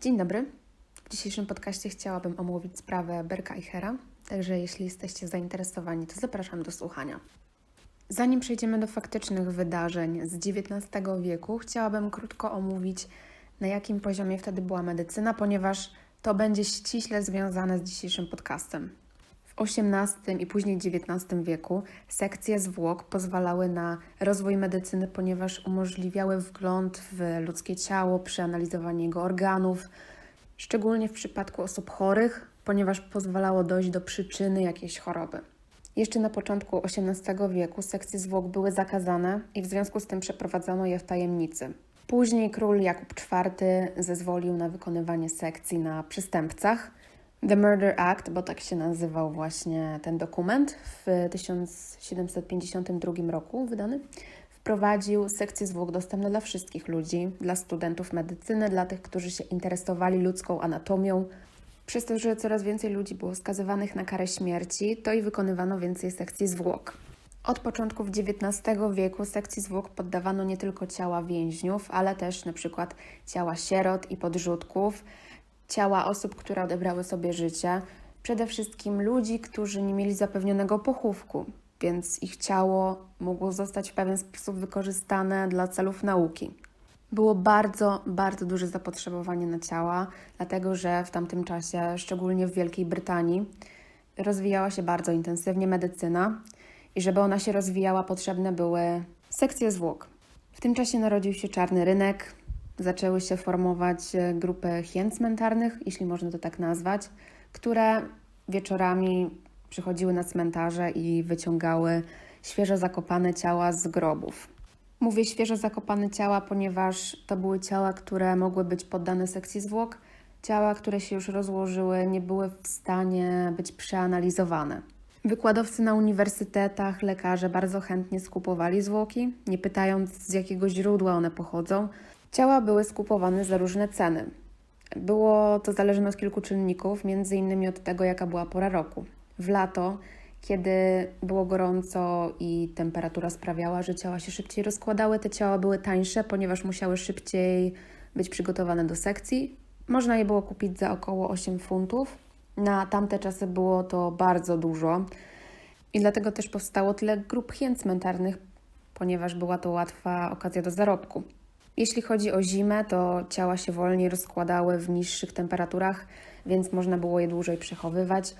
Dzień dobry. W dzisiejszym podcaście chciałabym omówić sprawę Berka i Hera, także jeśli jesteście zainteresowani, to zapraszam do słuchania. Zanim przejdziemy do faktycznych wydarzeń z XIX wieku, chciałabym krótko omówić, na jakim poziomie wtedy była medycyna, ponieważ to będzie ściśle związane z dzisiejszym podcastem. XVIII i później XIX wieku sekcje zwłok pozwalały na rozwój medycyny, ponieważ umożliwiały wgląd w ludzkie ciało, przeanalizowanie jego organów, szczególnie w przypadku osób chorych, ponieważ pozwalało dojść do przyczyny jakiejś choroby. Jeszcze na początku XVIII wieku sekcje zwłok były zakazane i w związku z tym przeprowadzono je w tajemnicy. Później król Jakub IV zezwolił na wykonywanie sekcji na przestępcach. The Murder Act, bo tak się nazywał właśnie ten dokument, w 1752 roku wydany, wprowadził sekcję zwłok dostępne dla wszystkich ludzi, dla studentów medycyny, dla tych, którzy się interesowali ludzką anatomią. Przez to, że coraz więcej ludzi było skazywanych na karę śmierci, to i wykonywano więcej sekcji zwłok. Od początków XIX wieku sekcji zwłok poddawano nie tylko ciała więźniów, ale też na przykład ciała sierot i podrzutków, ciała osób, które odebrały sobie życie, przede wszystkim ludzi, którzy nie mieli zapewnionego pochówku, więc ich ciało mogło zostać w pewien sposób wykorzystane dla celów nauki. Było bardzo, bardzo duże zapotrzebowanie na ciała, dlatego że w tamtym czasie, szczególnie w Wielkiej Brytanii, rozwijała się bardzo intensywnie medycyna i żeby ona się rozwijała, potrzebne były sekcje zwłok. W tym czasie narodził się czarny rynek, zaczęły się formować e, grupy hien cmentarnych, jeśli można to tak nazwać, które wieczorami przychodziły na cmentarze i wyciągały świeżo zakopane ciała z grobów. Mówię świeżo zakopane ciała, ponieważ to były ciała, które mogły być poddane sekcji zwłok. Ciała, które się już rozłożyły, nie były w stanie być przeanalizowane. Wykładowcy na uniwersytetach, lekarze bardzo chętnie skupowali zwłoki, nie pytając z jakiego źródła one pochodzą. Ciała były skupowane za różne ceny. Było to zależne od kilku czynników, między innymi od tego, jaka była pora roku. W lato, kiedy było gorąco i temperatura sprawiała, że ciała się szybciej rozkładały, te ciała były tańsze, ponieważ musiały szybciej być przygotowane do sekcji. Można je było kupić za około 8 funtów. Na tamte czasy było to bardzo dużo i dlatego też powstało tyle grup hien cmentarnych, ponieważ była to łatwa okazja do zarobku. Jeśli chodzi o zimę, to ciała się wolniej rozkładały w niższych temperaturach, więc można było je dłużej przechowywać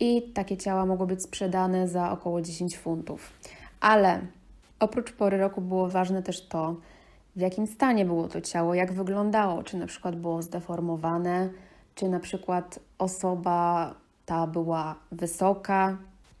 i takie ciała mogły być sprzedane za około 10 funtów. Ale oprócz pory roku było ważne też to, w jakim stanie było to ciało, jak wyglądało, czy na przykład było zdeformowane, czy na przykład osoba ta była wysoka,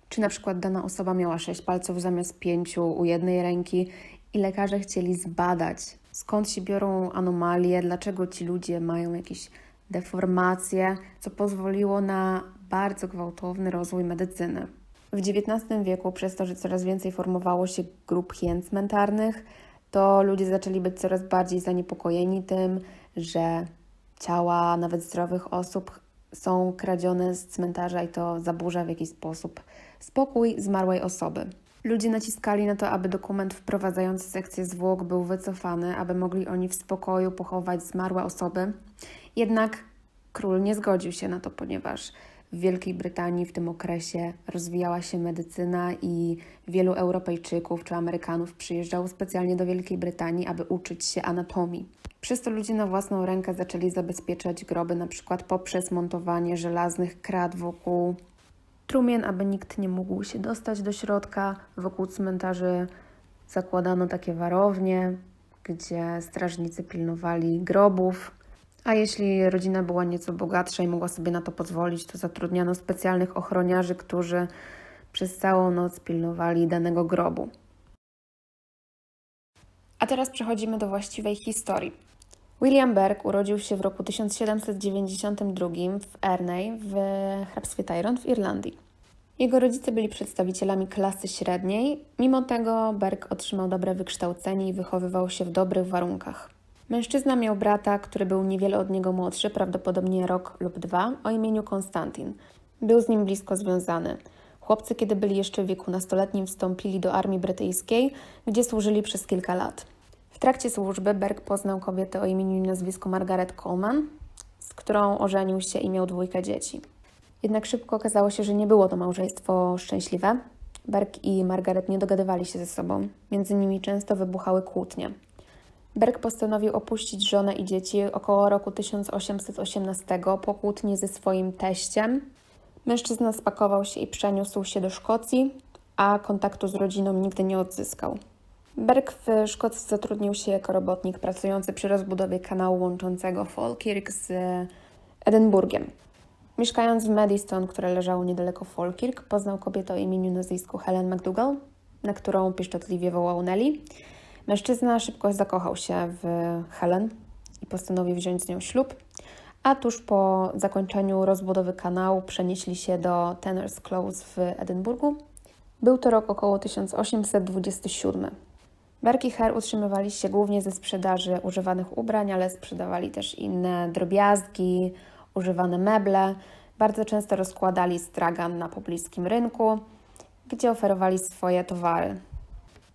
czy na przykład dana osoba miała sześć palców zamiast pięciu u jednej ręki i lekarze chcieli zbadać, skąd się biorą anomalie, dlaczego ci ludzie mają jakieś deformacje, co pozwoliło na bardzo gwałtowny rozwój medycyny. W XIX wieku, przez to, że coraz więcej formowało się grup hien cmentarnych, to ludzie zaczęli być coraz bardziej zaniepokojeni tym, że ciała nawet zdrowych osób są kradzione z cmentarza i to zaburza w jakiś sposób spokój zmarłej osoby. Ludzie naciskali na to, aby dokument wprowadzający sekcję zwłok był wycofany, aby mogli oni w spokoju pochować zmarłe osoby. Jednak król nie zgodził się na to, ponieważ w Wielkiej Brytanii w tym okresie rozwijała się medycyna i wielu Europejczyków czy Amerykanów przyjeżdżało specjalnie do Wielkiej Brytanii, aby uczyć się anatomii. Przez to ludzie na własną rękę zaczęli zabezpieczać groby, na przykład poprzez montowanie żelaznych krat wokół trumien, aby nikt nie mógł się dostać do środka. Wokół cmentarzy zakładano takie warownie, gdzie strażnicy pilnowali grobów. A jeśli rodzina była nieco bogatsza i mogła sobie na to pozwolić, to zatrudniano specjalnych ochroniarzy, którzy przez całą noc pilnowali danego grobu. A teraz przechodzimy do właściwej historii. William Berg urodził się w roku 1792 w Erney w hrabstwie Tyrone w Irlandii. Jego rodzice byli przedstawicielami klasy średniej, mimo tego Berg otrzymał dobre wykształcenie i wychowywał się w dobrych warunkach. Mężczyzna miał brata, który był niewiele od niego młodszy, prawdopodobnie rok lub dwa, o imieniu Konstantin. Był z nim blisko związany. Chłopcy, kiedy byli jeszcze w wieku nastoletnim, wstąpili do armii brytyjskiej, gdzie służyli przez kilka lat. Trakcie służby Berg poznał kobietę o imieniu i nazwisku Margaret Coleman, z którą ożenił się i miał dwójkę dzieci. Jednak szybko okazało się, że nie było to małżeństwo szczęśliwe. Berg i Margaret nie dogadywali się ze sobą, między nimi często wybuchały kłótnie. Berg postanowił opuścić żonę i dzieci około roku 1818 po kłótni ze swoim teściem. Mężczyzna spakował się i przeniósł się do Szkocji, a kontaktu z rodziną nigdy nie odzyskał. Berg w Szkocji zatrudnił się jako robotnik pracujący przy rozbudowie kanału łączącego Falkirk z Edynburgiem. Mieszkając w Madison, które leżało niedaleko Falkirk, poznał kobietę o imieniu nazwisku Helen McDougall, na którą pieszczotliwie wołał Nelly. Mężczyzna szybko zakochał się w Helen i postanowił wziąć z nią ślub, a tuż po zakończeniu rozbudowy kanału przenieśli się do Tanner's Close w Edynburgu. Był to rok około 1827. Berg i Her utrzymywali się głównie ze sprzedaży używanych ubrań, ale sprzedawali też inne drobiazgi, używane meble. Bardzo często rozkładali stragan na pobliskim rynku, gdzie oferowali swoje towary.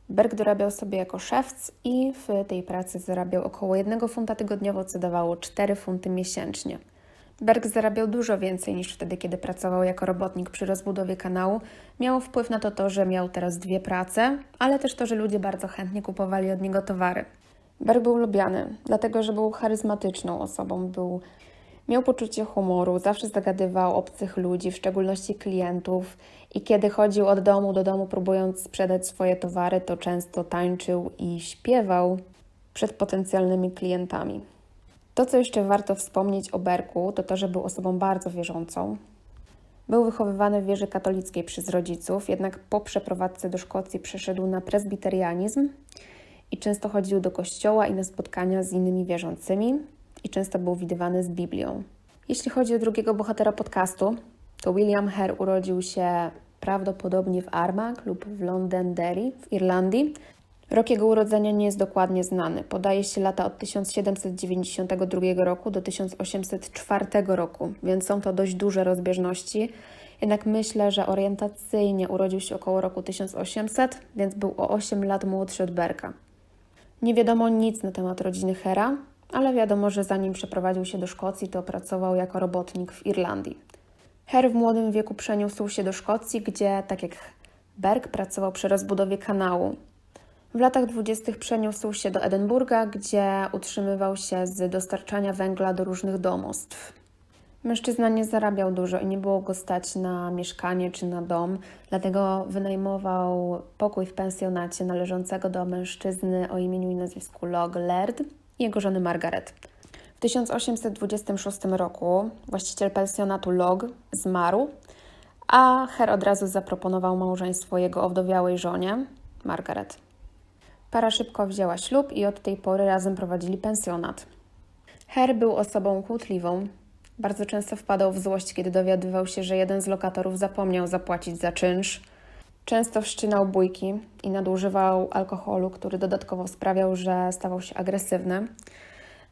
Berg dorabiał sobie jako szewc i w tej pracy zarabiał około 1 funta tygodniowo, co dawało 4 funty miesięcznie. Berg zarabiał dużo więcej niż wtedy, kiedy pracował jako robotnik przy rozbudowie kanału. Miało wpływ na to to, że miał teraz dwie prace, ale też to, że ludzie bardzo chętnie kupowali od niego towary. Berg był lubiany, dlatego że był charyzmatyczną osobą, był, miał poczucie humoru, zawsze zagadywał obcych ludzi, w szczególności klientów i kiedy chodził od domu do domu próbując sprzedać swoje towary, to często tańczył i śpiewał przed potencjalnymi klientami. To, co jeszcze warto wspomnieć o Berku, to to, że był osobą bardzo wierzącą. Był wychowywany w wierze katolickiej przez rodziców, jednak po przeprowadzce do Szkocji przeszedł na prezbiterianizm i często chodził do kościoła i na spotkania z innymi wierzącymi i często był widywany z Biblią. Jeśli chodzi o drugiego bohatera podcastu, to William Hare urodził się prawdopodobnie w Armagh lub w Londonderry w Irlandii Rok jego urodzenia nie jest dokładnie znany. Podaje się lata od 1792 roku do 1804 roku, więc są to dość duże rozbieżności. Jednak myślę, że orientacyjnie urodził się około roku 1800, więc był o 8 lat młodszy od Berka. Nie wiadomo nic na temat rodziny Hera, ale wiadomo, że zanim przeprowadził się do Szkocji, to pracował jako robotnik w Irlandii. Her w młodym wieku przeniósł się do Szkocji, gdzie, tak jak Berg, pracował przy rozbudowie kanału, w latach dwudziestych przeniósł się do Edynburga, gdzie utrzymywał się z dostarczania węgla do różnych domostw. Mężczyzna nie zarabiał dużo i nie było go stać na mieszkanie czy na dom, dlatego wynajmował pokój w pensjonacie należącego do mężczyzny o imieniu i nazwisku Log Laird i jego żony Margaret. W 1826 roku właściciel pensjonatu Log zmarł, a Her od razu zaproponował małżeństwo jego owdowiałej żonie, Margaret. Para szybko wzięła ślub i od tej pory razem prowadzili pensjonat. Her był osobą kłótliwą. Bardzo często wpadał w złość, kiedy dowiadywał się, że jeden z lokatorów zapomniał zapłacić za czynsz. Często wszczynał bójki i nadużywał alkoholu, który dodatkowo sprawiał, że stawał się agresywny.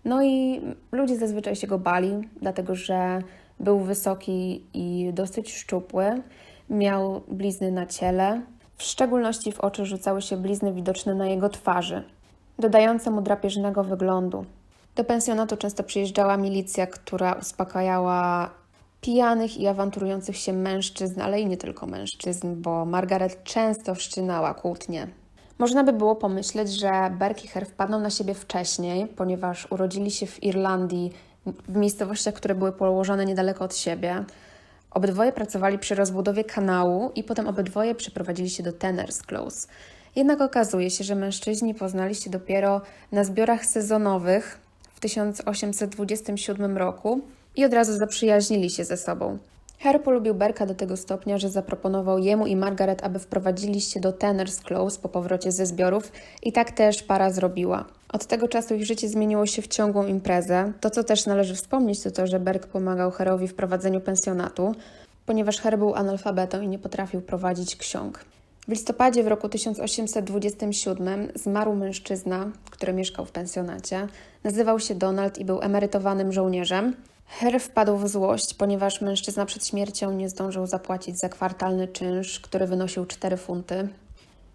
No i ludzie zazwyczaj się go bali, dlatego że był wysoki i dosyć szczupły, miał blizny na ciele, w szczególności w oczy rzucały się blizny widoczne na jego twarzy, dodające mu drapieżnego wyglądu. Do pensjonatu często przyjeżdżała milicja, która uspokajała pijanych i awanturujących się mężczyzn, ale i nie tylko mężczyzn, bo Margaret często wszczynała kłótnie. Można by było pomyśleć, że Berk i Her wpadną na siebie wcześniej, ponieważ urodzili się w Irlandii, w miejscowościach, które były położone niedaleko od siebie. Obydwoje pracowali przy rozbudowie kanału i potem obydwoje przeprowadzili się do Tanner's Close. Jednak okazuje się, że mężczyźni poznali się dopiero na zbiorach sezonowych w 1827 roku i od razu zaprzyjaźnili się ze sobą. Harry polubił Berka do tego stopnia, że zaproponował jemu i Margaret, aby wprowadzili się do Tanner's Close po powrocie ze zbiorów i tak też para zrobiła. Od tego czasu ich życie zmieniło się w ciągłą imprezę. To, co też należy wspomnieć, to to, że Berg pomagał Herowi w prowadzeniu pensjonatu, ponieważ Her był analfabetą i nie potrafił prowadzić ksiąg. W listopadzie w roku 1827 zmarł mężczyzna, który mieszkał w pensjonacie. Nazywał się Donald i był emerytowanym żołnierzem. Her wpadł w złość, ponieważ mężczyzna przed śmiercią nie zdążył zapłacić za kwartalny czynsz, który wynosił 4 funty.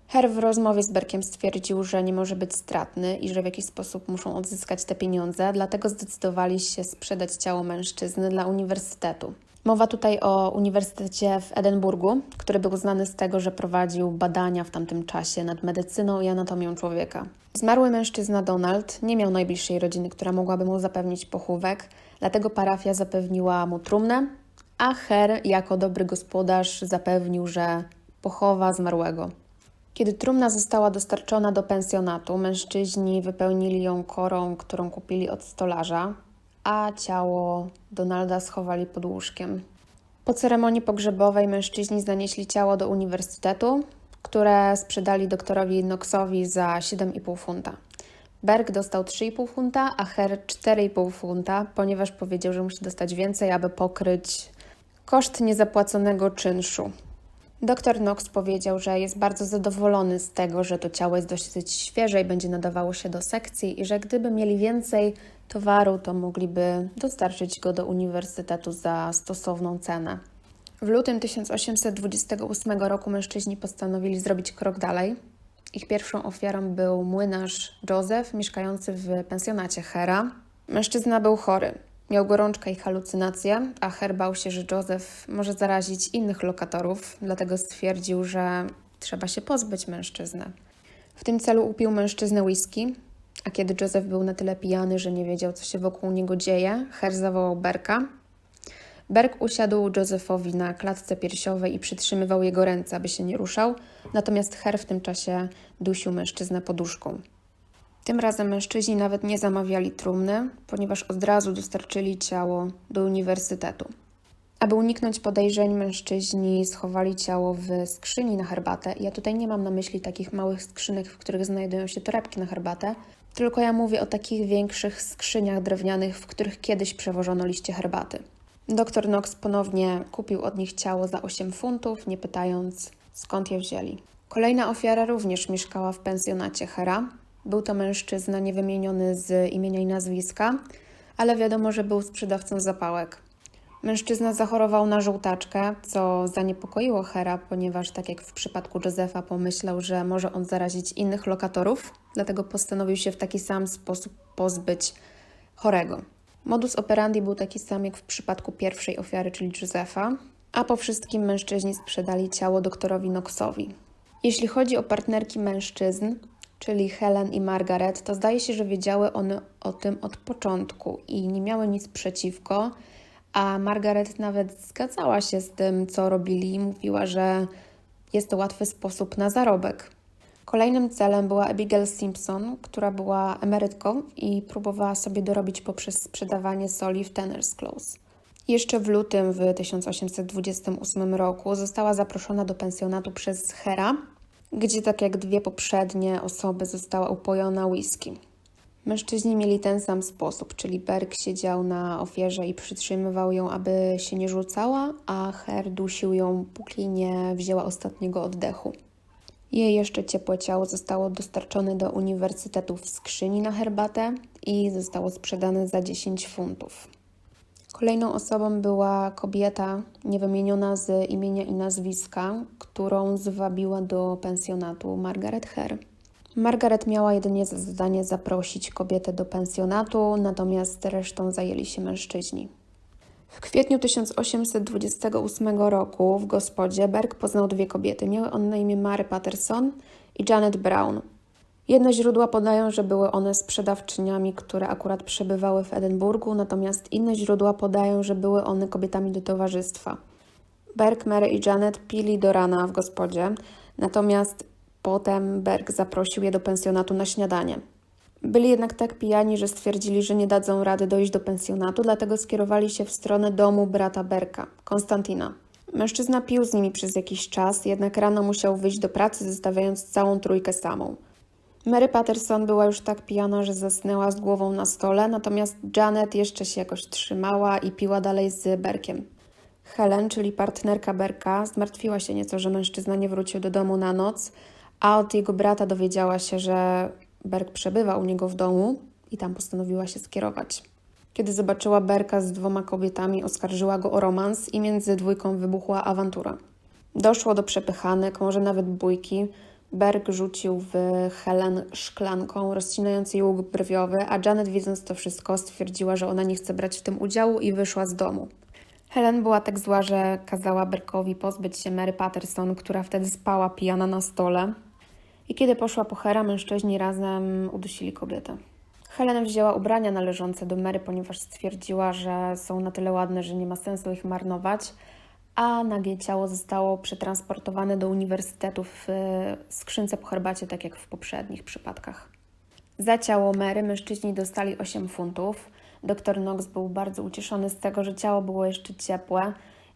Her w rozmowie z Berkiem stwierdził, że nie może być stratny i że w jakiś sposób muszą odzyskać te pieniądze, dlatego zdecydowali się sprzedać ciało mężczyzny dla uniwersytetu. Mowa tutaj o Uniwersytecie w Edynburgu, który był znany z tego, że prowadził badania w tamtym czasie nad medycyną i anatomią człowieka. Zmarły mężczyzna Donald nie miał najbliższej rodziny, która mogłaby mu zapewnić pochówek, dlatego parafia zapewniła mu trumnę, a Her jako dobry gospodarz zapewnił, że pochowa zmarłego. Kiedy trumna została dostarczona do pensjonatu, mężczyźni wypełnili ją korą, którą kupili od stolarza, a ciało Donalda schowali pod łóżkiem. Po ceremonii pogrzebowej mężczyźni zanieśli ciało do uniwersytetu, które sprzedali doktorowi Knoxowi za 7,5 funta. Berg dostał 3,5 funta, a Her 4,5 funta, ponieważ powiedział, że musi dostać więcej, aby pokryć koszt niezapłaconego czynszu. Doktor Knox powiedział, że jest bardzo zadowolony z tego, że to ciało jest dosyć świeże i będzie nadawało się do sekcji i że gdyby mieli więcej towaru, to mogliby dostarczyć go do uniwersytetu za stosowną cenę. W lutym 1828 roku mężczyźni postanowili zrobić krok dalej. Ich pierwszą ofiarą był młynarz Joseph, mieszkający w pensjonacie Hera. Mężczyzna był chory. Miał gorączkę i halucynacje, a Her bał się, że Joseph może zarazić innych lokatorów, dlatego stwierdził, że trzeba się pozbyć mężczyzny. W tym celu upił mężczyznę whisky, a kiedy Joseph był na tyle pijany, że nie wiedział, co się wokół niego dzieje, Her zawołał Berka. Berk usiadł Josephowi na klatce piersiowej i przytrzymywał jego ręce, aby się nie ruszał, natomiast Her w tym czasie dusił mężczyznę poduszką. Tym razem mężczyźni nawet nie zamawiali trumny, ponieważ od razu dostarczyli ciało do uniwersytetu. Aby uniknąć podejrzeń, mężczyźni schowali ciało w skrzyni na herbatę. Ja tutaj nie mam na myśli takich małych skrzynek, w których znajdują się torebki na herbatę, tylko ja mówię o takich większych skrzyniach drewnianych, w których kiedyś przewożono liście herbaty. Doktor Knox ponownie kupił od nich ciało za 8 funtów, nie pytając skąd je wzięli. Kolejna ofiara również mieszkała w pensjonacie Hera. Był to mężczyzna niewymieniony z imienia i nazwiska, ale wiadomo, że był sprzedawcą zapałek. Mężczyzna zachorował na żółtaczkę, co zaniepokoiło Hera, ponieważ tak jak w przypadku Józefa pomyślał, że może on zarazić innych lokatorów, dlatego postanowił się w taki sam sposób pozbyć chorego. Modus operandi był taki sam jak w przypadku pierwszej ofiary, czyli Józefa, a po wszystkim mężczyźni sprzedali ciało doktorowi Knoxowi. Jeśli chodzi o partnerki mężczyzn, czyli Helen i Margaret, to zdaje się, że wiedziały one o tym od początku i nie miały nic przeciwko, a Margaret nawet zgadzała się z tym, co robili i mówiła, że jest to łatwy sposób na zarobek. Kolejnym celem była Abigail Simpson, która była emerytką i próbowała sobie dorobić poprzez sprzedawanie soli w Tanner's Close. Jeszcze w lutym w 1828 roku została zaproszona do pensjonatu przez Hera, gdzie tak jak dwie poprzednie osoby została upojona whisky. Mężczyźni mieli ten sam sposób, czyli Berg siedział na ofierze i przytrzymywał ją, aby się nie rzucała, a Her dusił ją, póki nie wzięła ostatniego oddechu. Jej jeszcze ciepłe ciało zostało dostarczone do uniwersytetu w skrzyni na herbatę i zostało sprzedane za 10 funtów. Kolejną osobą była kobieta niewymieniona z imienia i nazwiska, którą zwabiła do pensjonatu Margaret Herr. Margaret miała jedynie za zadanie zaprosić kobietę do pensjonatu, natomiast resztą zajęli się mężczyźni. W kwietniu 1828 roku w gospodzie Berg poznał dwie kobiety. Miały one na imię Mary Patterson i Janet Brown. Jedne źródła podają, że były one sprzedawczyniami, które akurat przebywały w Edynburgu, natomiast inne źródła podają, że były one kobietami do towarzystwa. Berg, Mary i Janet pili do rana w gospodzie, natomiast potem Berg zaprosił je do pensjonatu na śniadanie. Byli jednak tak pijani, że stwierdzili, że nie dadzą rady dojść do pensjonatu, dlatego skierowali się w stronę domu brata Berka, Konstantina. Mężczyzna pił z nimi przez jakiś czas, jednak rano musiał wyjść do pracy, zostawiając całą trójkę samą. Mary Patterson była już tak pijana, że zasnęła z głową na stole, natomiast Janet jeszcze się jakoś trzymała i piła dalej z Berkiem. Helen, czyli partnerka Berka, zmartwiła się nieco, że mężczyzna nie wrócił do domu na noc, a od jego brata dowiedziała się, że Berg przebywa u niego w domu i tam postanowiła się skierować. Kiedy zobaczyła Berka z dwoma kobietami, oskarżyła go o romans i między dwójką wybuchła awantura. Doszło do przepychanek, może nawet bójki, Berg rzucił w Helen szklanką, rozcinając jej łuk brwiowy, a Janet, widząc to wszystko, stwierdziła, że ona nie chce brać w tym udziału i wyszła z domu. Helen była tak zła, że kazała Berkowi pozbyć się Mary Patterson, która wtedy spała pijana na stole. I kiedy poszła po Hera, mężczyźni razem udusili kobietę. Helen wzięła ubrania należące do Mary, ponieważ stwierdziła, że są na tyle ładne, że nie ma sensu ich marnować, a nagie ciało zostało przetransportowane do uniwersytetu w e, skrzynce po herbacie, tak jak w poprzednich przypadkach. Za ciało Mary mężczyźni dostali 8 funtów. Doktor Knox był bardzo ucieszony z tego, że ciało było jeszcze ciepłe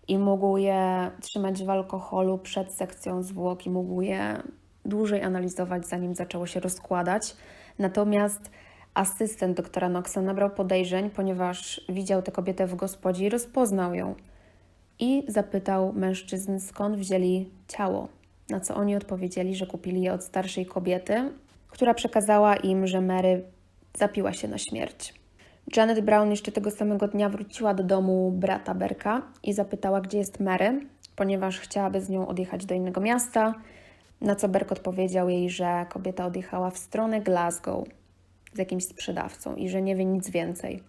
i mógł je trzymać w alkoholu przed sekcją zwłok i mógł je dłużej analizować, zanim zaczęło się rozkładać. Natomiast asystent doktora Knoxa nabrał podejrzeń, ponieważ widział tę kobietę w gospodzie i rozpoznał ją. I zapytał mężczyzn, skąd wzięli ciało. Na co oni odpowiedzieli, że kupili je od starszej kobiety, która przekazała im, że Mary zapiła się na śmierć. Janet Brown jeszcze tego samego dnia wróciła do domu brata Berka i zapytała, gdzie jest Mary, ponieważ chciałaby z nią odjechać do innego miasta. Na co Berk odpowiedział jej, że kobieta odjechała w stronę Glasgow z jakimś sprzedawcą i że nie wie nic więcej.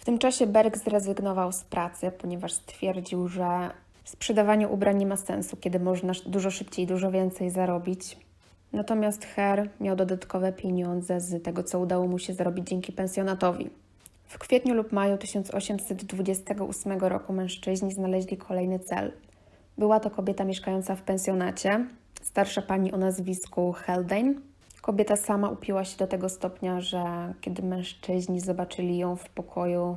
W tym czasie Berg zrezygnował z pracy, ponieważ stwierdził, że sprzedawanie ubrań nie ma sensu, kiedy można dużo szybciej, dużo więcej zarobić. Natomiast Her miał dodatkowe pieniądze z tego, co udało mu się zarobić dzięki pensjonatowi. W kwietniu lub maju 1828 roku mężczyźni znaleźli kolejny cel. Była to kobieta mieszkająca w pensjonacie, starsza pani o nazwisku Heldane. Kobieta sama upiła się do tego stopnia, że kiedy mężczyźni zobaczyli ją w pokoju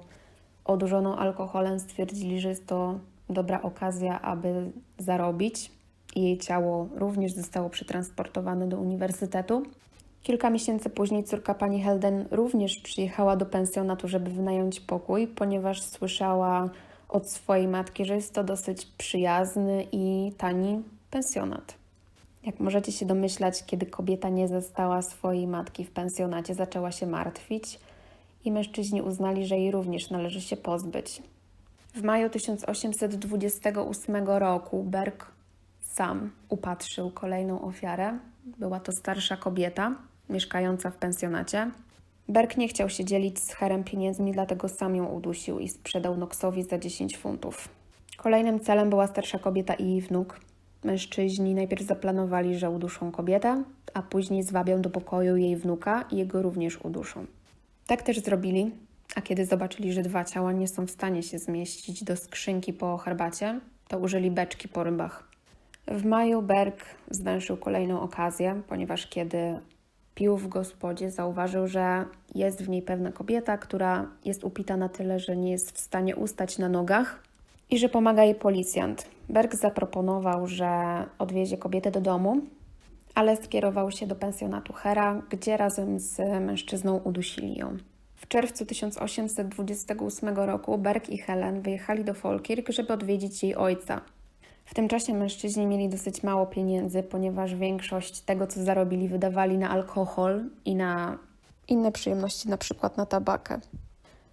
odurzoną alkoholem, stwierdzili, że jest to dobra okazja, aby zarobić jej ciało również zostało przetransportowane do uniwersytetu. Kilka miesięcy później córka pani Helden również przyjechała do pensjonatu, żeby wynająć pokój, ponieważ słyszała od swojej matki, że jest to dosyć przyjazny i tani pensjonat. Jak możecie się domyślać, kiedy kobieta nie zastała swojej matki w pensjonacie, zaczęła się martwić i mężczyźni uznali, że jej również należy się pozbyć. W maju 1828 roku Berg sam upatrzył kolejną ofiarę. Była to starsza kobieta mieszkająca w pensjonacie. Berg nie chciał się dzielić z Herem pieniędzmi, dlatego sam ją udusił i sprzedał Knoxowi za 10 funtów. Kolejnym celem była starsza kobieta i jej wnuk. Mężczyźni najpierw zaplanowali, że uduszą kobietę, a później zwabią do pokoju jej wnuka i jego również uduszą. Tak też zrobili, a kiedy zobaczyli, że dwa ciała nie są w stanie się zmieścić do skrzynki po herbacie, to użyli beczki po rybach. W maju Berg zwęszył kolejną okazję, ponieważ kiedy pił w gospodzie, zauważył, że jest w niej pewna kobieta, która jest upita na tyle, że nie jest w stanie ustać na nogach i że pomaga jej policjant. Berg zaproponował, że odwiezie kobietę do domu, ale skierował się do pensjonatu Hera, gdzie razem z mężczyzną udusili ją. W czerwcu 1828 roku Berg i Helen wyjechali do Falkirk, żeby odwiedzić jej ojca. W tym czasie mężczyźni mieli dosyć mało pieniędzy, ponieważ większość tego, co zarobili, wydawali na alkohol i na inne przyjemności, na przykład na tabakę.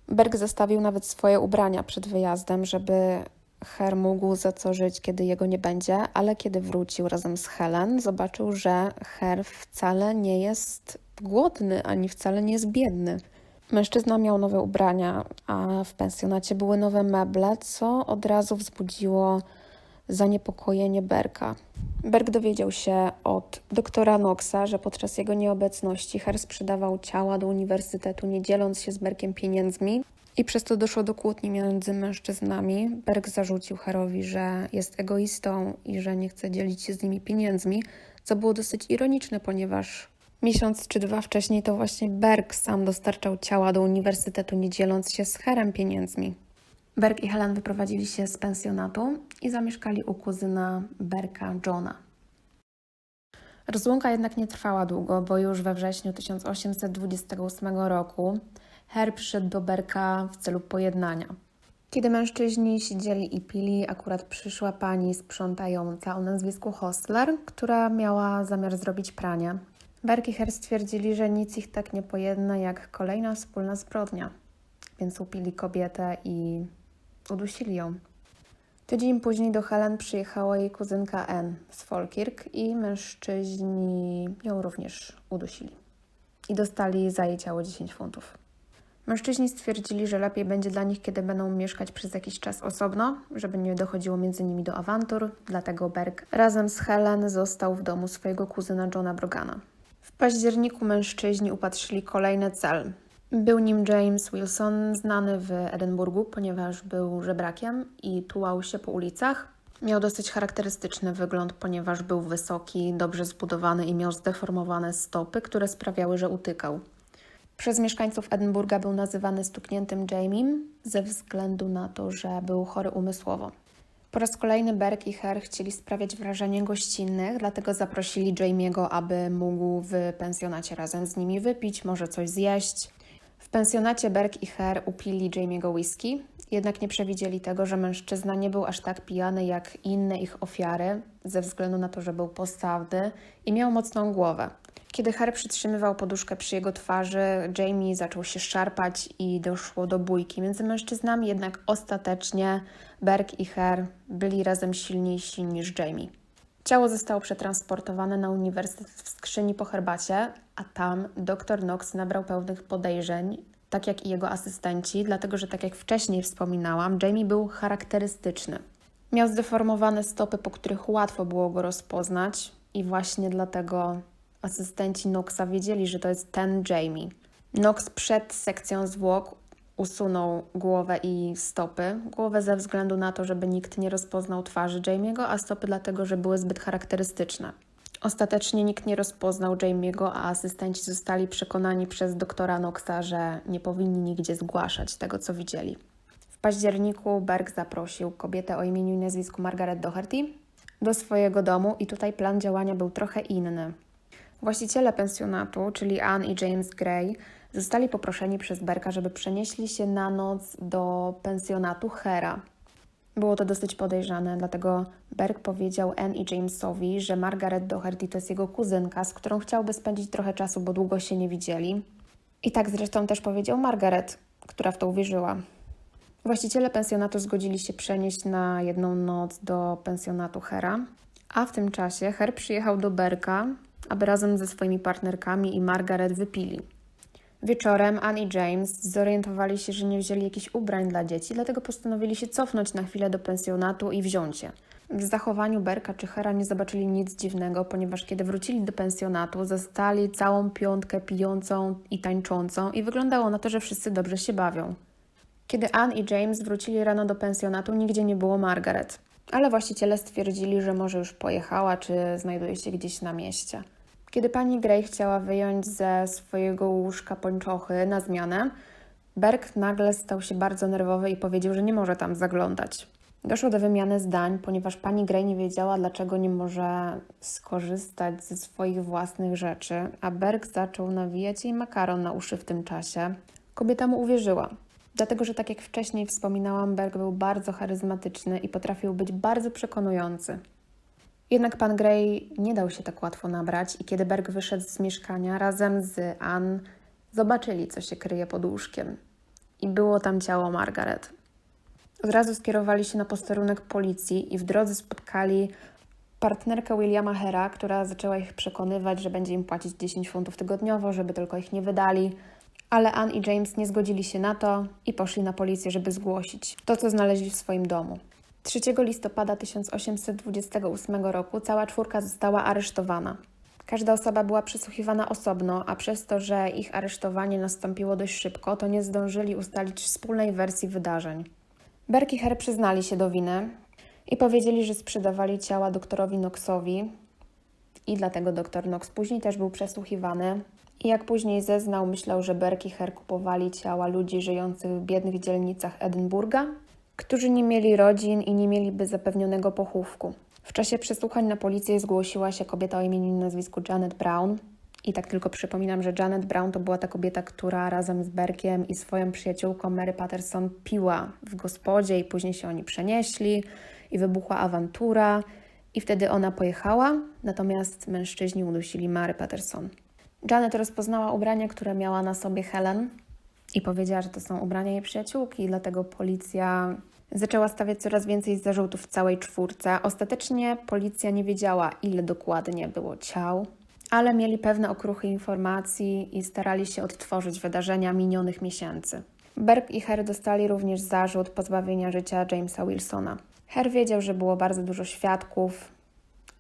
Berg zostawił nawet swoje ubrania przed wyjazdem, żeby Her mógł za co żyć, kiedy jego nie będzie, ale kiedy wrócił razem z Helen, zobaczył, że Her wcale nie jest głodny ani wcale nie jest biedny. Mężczyzna miał nowe ubrania, a w pensjonacie były nowe meble, co od razu wzbudziło zaniepokojenie Berka. Berg dowiedział się od doktora Knoxa, że podczas jego nieobecności Her sprzedawał ciała do uniwersytetu, nie dzieląc się z Berkiem pieniędzmi. I przez to doszło do kłótni między mężczyznami. Berg zarzucił Herowi, że jest egoistą i że nie chce dzielić się z nimi pieniędzmi, co było dosyć ironiczne, ponieważ miesiąc czy dwa wcześniej to właśnie Berg sam dostarczał ciała do uniwersytetu, nie dzieląc się z Herem pieniędzmi. Berg i Helen wyprowadzili się z pensjonatu i zamieszkali u kuzyna Berka Johna. Rozłąka jednak nie trwała długo, bo już we wrześniu 1828 roku Her przyszedł do Berka w celu pojednania. Kiedy mężczyźni siedzieli i pili, akurat przyszła pani sprzątająca o nazwisku Hostler, która miała zamiar zrobić pranie. Berk i Her stwierdzili, że nic ich tak nie pojedna jak kolejna wspólna zbrodnia, więc upili kobietę i udusili ją. Tydzień później do Helen przyjechała jej kuzynka Anne z Falkirk i mężczyźni ją również udusili. I dostali za jej ciało 10 funtów. Mężczyźni stwierdzili, że lepiej będzie dla nich, kiedy będą mieszkać przez jakiś czas osobno, żeby nie dochodziło między nimi do awantur, dlatego Berg razem z Helen został w domu swojego kuzyna Johna Brogana. W październiku mężczyźni upatrzyli kolejny cel. Był nim James Wilson, znany w Edynburgu, ponieważ był żebrakiem i tułał się po ulicach. Miał dosyć charakterystyczny wygląd, ponieważ był wysoki, dobrze zbudowany i miał zdeformowane stopy, które sprawiały, że utykał. Przez mieszkańców Edynburga był nazywany stukniętym Jamiem ze względu na to, że był chory umysłowo. Po raz kolejny Berg i Her chcieli sprawiać wrażenie gościnnych, dlatego zaprosili Jamiego, aby mógł w pensjonacie razem z nimi wypić, może coś zjeść. W pensjonacie Berg i Her upili Jamiego whisky, jednak nie przewidzieli tego, że mężczyzna nie był aż tak pijany jak inne ich ofiary, ze względu na to, że był postawny i miał mocną głowę. Kiedy Harry przytrzymywał poduszkę przy jego twarzy, Jamie zaczął się szarpać i doszło do bójki między mężczyznami, jednak ostatecznie Berg i Her byli razem silniejsi niż Jamie. Ciało zostało przetransportowane na uniwersytet w skrzyni po herbacie, a tam dr Knox nabrał pełnych podejrzeń, tak jak i jego asystenci, dlatego że, tak jak wcześniej wspominałam, Jamie był charakterystyczny. Miał zdeformowane stopy, po których łatwo było go rozpoznać, i właśnie dlatego asystenci Knoxa wiedzieli, że to jest ten Jamie. Knox przed sekcją zwłok usunął głowę i stopy. Głowę ze względu na to, żeby nikt nie rozpoznał twarzy Jamiego, a stopy dlatego, że były zbyt charakterystyczne. Ostatecznie nikt nie rozpoznał Jamiego, a asystenci zostali przekonani przez doktora Knoxa, że nie powinni nigdzie zgłaszać tego, co widzieli. W październiku Berg zaprosił kobietę o imieniu i nazwisku Margaret Doherty do swojego domu i tutaj plan działania był trochę inny. Właściciele pensjonatu, czyli Anne i James Gray, zostali poproszeni przez Berka, żeby przenieśli się na noc do pensjonatu Hera. Było to dosyć podejrzane, dlatego Berg powiedział Anne i Jamesowi, że Margaret Doherty to jest jego kuzynka, z którą chciałby spędzić trochę czasu, bo długo się nie widzieli. I tak zresztą też powiedział Margaret, która w to uwierzyła. Właściciele pensjonatu zgodzili się przenieść na jedną noc do pensjonatu Hera, a w tym czasie Her przyjechał do Berka, aby razem ze swoimi partnerkami i Margaret wypili. Wieczorem Anne i James zorientowali się, że nie wzięli jakichś ubrań dla dzieci, dlatego postanowili się cofnąć na chwilę do pensjonatu i wziąć je. W zachowaniu Berka czy Hera nie zobaczyli nic dziwnego, ponieważ kiedy wrócili do pensjonatu, zastali całą piątkę pijącą i tańczącą i wyglądało na to, że wszyscy dobrze się bawią. Kiedy Anne i James wrócili rano do pensjonatu, nigdzie nie było Margaret, ale właściciele stwierdzili, że może już pojechała, czy znajduje się gdzieś na mieście. Kiedy pani Gray chciała wyjąć ze swojego łóżka pończochy na zmianę, Berg nagle stał się bardzo nerwowy i powiedział, że nie może tam zaglądać. Doszło do wymiany zdań, ponieważ pani Gray nie wiedziała, dlaczego nie może skorzystać ze swoich własnych rzeczy, a Berg zaczął nawijać jej makaron na uszy w tym czasie. Kobieta mu uwierzyła, dlatego że, tak jak wcześniej wspominałam, Berg był bardzo charyzmatyczny i potrafił być bardzo przekonujący. Jednak pan Gray nie dał się tak łatwo nabrać i kiedy Berg wyszedł z mieszkania razem z Ann, zobaczyli, co się kryje pod łóżkiem. I było tam ciało Margaret. Od razu skierowali się na posterunek policji i w drodze spotkali partnerkę Williama Hera, która zaczęła ich przekonywać, że będzie im płacić 10 funtów tygodniowo, żeby tylko ich nie wydali. Ale Ann i James nie zgodzili się na to i poszli na policję, żeby zgłosić to, co znaleźli w swoim domu. 3 listopada 1828 roku cała czwórka została aresztowana. Każda osoba była przesłuchiwana osobno, a przez to, że ich aresztowanie nastąpiło dość szybko, to nie zdążyli ustalić wspólnej wersji wydarzeń. Berk i Her przyznali się do winy i powiedzieli, że sprzedawali ciała doktorowi Knoxowi i dlatego doktor Knox później też był przesłuchiwany. I jak później zeznał, myślał, że Berk i Her kupowali ciała ludzi żyjących w biednych dzielnicach Edynburga którzy nie mieli rodzin i nie mieliby zapewnionego pochówku. W czasie przesłuchań na policję zgłosiła się kobieta o imieniu i nazwisku Janet Brown. I tak tylko przypominam, że Janet Brown to była ta kobieta, która razem z Berkiem i swoją przyjaciółką Mary Patterson piła w gospodzie i później się oni przenieśli i wybuchła awantura i wtedy ona pojechała, natomiast mężczyźni udusili Mary Patterson. Janet rozpoznała ubrania, które miała na sobie Helen i powiedziała, że to są ubrania jej przyjaciółki, dlatego policja Zaczęła stawiać coraz więcej zarzutów całej czwórce. Ostatecznie policja nie wiedziała, ile dokładnie było ciał, ale mieli pewne okruchy informacji i starali się odtworzyć wydarzenia minionych miesięcy. Berg i Her dostali również zarzut pozbawienia życia Jamesa Wilsona. Her wiedział, że było bardzo dużo świadków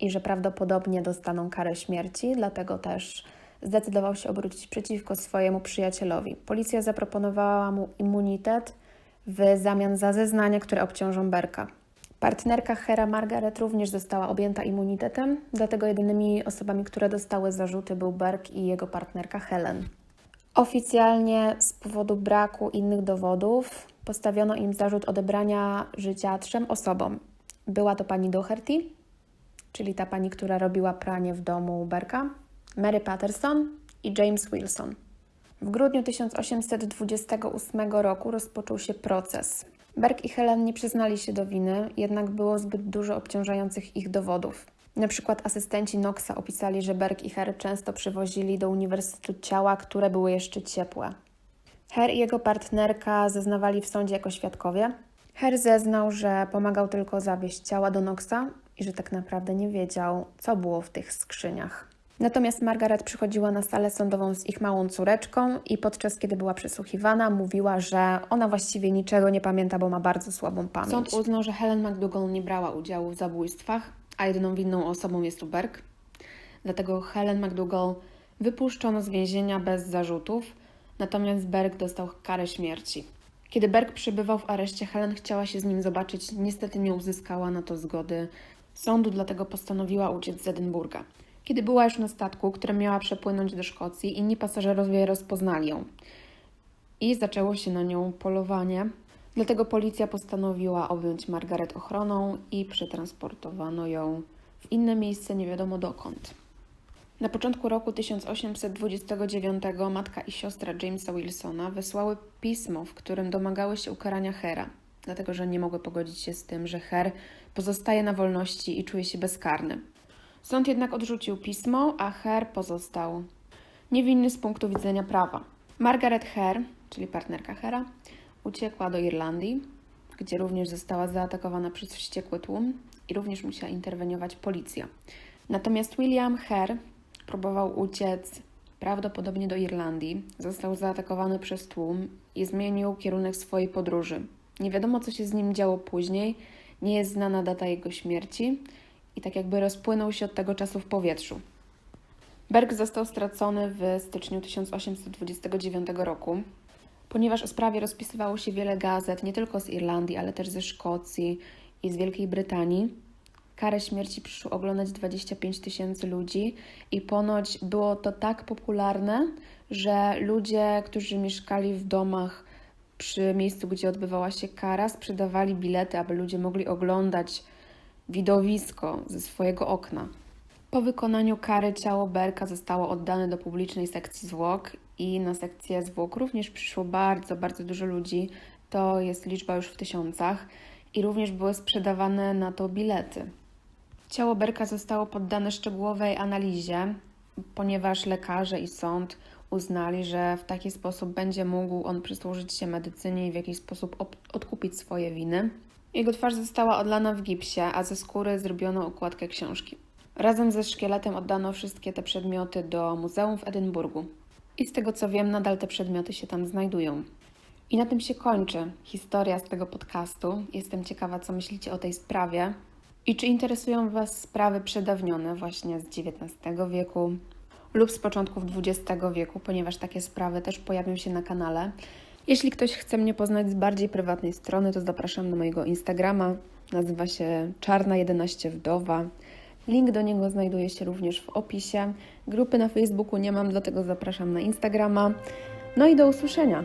i że prawdopodobnie dostaną karę śmierci, dlatego też zdecydował się obrócić przeciwko swojemu przyjacielowi. Policja zaproponowała mu immunitet w zamian za zeznania, które obciążą Berka. Partnerka Hera Margaret również została objęta immunitetem, dlatego jedynymi osobami, które dostały zarzuty był Berk i jego partnerka Helen. Oficjalnie z powodu braku innych dowodów postawiono im zarzut odebrania życia trzem osobom. Była to pani Doherty, czyli ta pani, która robiła pranie w domu Berka, Mary Patterson i James Wilson. W grudniu 1828 roku rozpoczął się proces. Berg i Helen nie przyznali się do winy, jednak było zbyt dużo obciążających ich dowodów. Na przykład asystenci Knoxa opisali, że Berg i Her często przywozili do uniwersytetu ciała, które były jeszcze ciepłe. Her i jego partnerka zeznawali w sądzie jako świadkowie. Her zeznał, że pomagał tylko zawieźć ciała do Knoxa i że tak naprawdę nie wiedział, co było w tych skrzyniach. Natomiast Margaret przychodziła na salę sądową z ich małą córeczką i podczas kiedy była przesłuchiwana, mówiła, że ona właściwie niczego nie pamięta, bo ma bardzo słabą pamięć. Sąd uznał, że Helen McDougall nie brała udziału w zabójstwach, a jedyną winną osobą jest tu Berg. Dlatego Helen McDougall wypuszczono z więzienia bez zarzutów, natomiast Berg dostał karę śmierci. Kiedy Berg przebywał w areszcie, Helen chciała się z nim zobaczyć, niestety nie uzyskała na to zgody sądu, dlatego postanowiła uciec z Edynburga. Kiedy była już na statku, który miała przepłynąć do Szkocji, inni pasażerowie rozpoznali ją i zaczęło się na nią polowanie. Dlatego policja postanowiła objąć Margaret ochroną i przetransportowano ją w inne miejsce, nie wiadomo dokąd. Na początku roku 1829 matka i siostra Jamesa Wilsona wysłały pismo, w którym domagały się ukarania Hera, dlatego że nie mogły pogodzić się z tym, że Her pozostaje na wolności i czuje się bezkarny. Sąd jednak odrzucił pismo, a Her pozostał niewinny z punktu widzenia prawa. Margaret Her, czyli partnerka Hera, uciekła do Irlandii, gdzie również została zaatakowana przez wściekły tłum i również musiała interweniować policja. Natomiast William Her próbował uciec prawdopodobnie do Irlandii, został zaatakowany przez tłum i zmienił kierunek swojej podróży. Nie wiadomo, co się z nim działo później, nie jest znana data jego śmierci i tak jakby rozpłynął się od tego czasu w powietrzu. Berg został stracony w styczniu 1829 roku, ponieważ o sprawie rozpisywało się wiele gazet, nie tylko z Irlandii, ale też ze Szkocji i z Wielkiej Brytanii. Karę śmierci przyszło oglądać 25 tysięcy ludzi i ponoć było to tak popularne, że ludzie, którzy mieszkali w domach przy miejscu, gdzie odbywała się kara, sprzedawali bilety, aby ludzie mogli oglądać widowisko ze swojego okna. Po wykonaniu kary ciało Berka zostało oddane do publicznej sekcji zwłok i na sekcję zwłok również przyszło bardzo, bardzo dużo ludzi. To jest liczba już w tysiącach i również były sprzedawane na to bilety. Ciało Berka zostało poddane szczegółowej analizie, ponieważ lekarze i sąd uznali, że w taki sposób będzie mógł on przysłużyć się medycynie i w jakiś sposób odkupić swoje winy. Jego twarz została odlana w gipsie, a ze skóry zrobiono okładkę książki. Razem ze szkieletem oddano wszystkie te przedmioty do muzeum w Edynburgu. I z tego co wiem, nadal te przedmioty się tam znajdują. I na tym się kończy historia z tego podcastu. Jestem ciekawa, co myślicie o tej sprawie. I czy interesują Was sprawy przedawnione właśnie z XIX wieku lub z początków XX wieku, ponieważ takie sprawy też pojawią się na kanale. Jeśli ktoś chce mnie poznać z bardziej prywatnej strony, to zapraszam na mojego Instagrama. Nazywa się Czarna11 Wdowa. Link do niego znajduje się również w opisie. Grupy na Facebooku nie mam, dlatego zapraszam na Instagrama. No i do usłyszenia.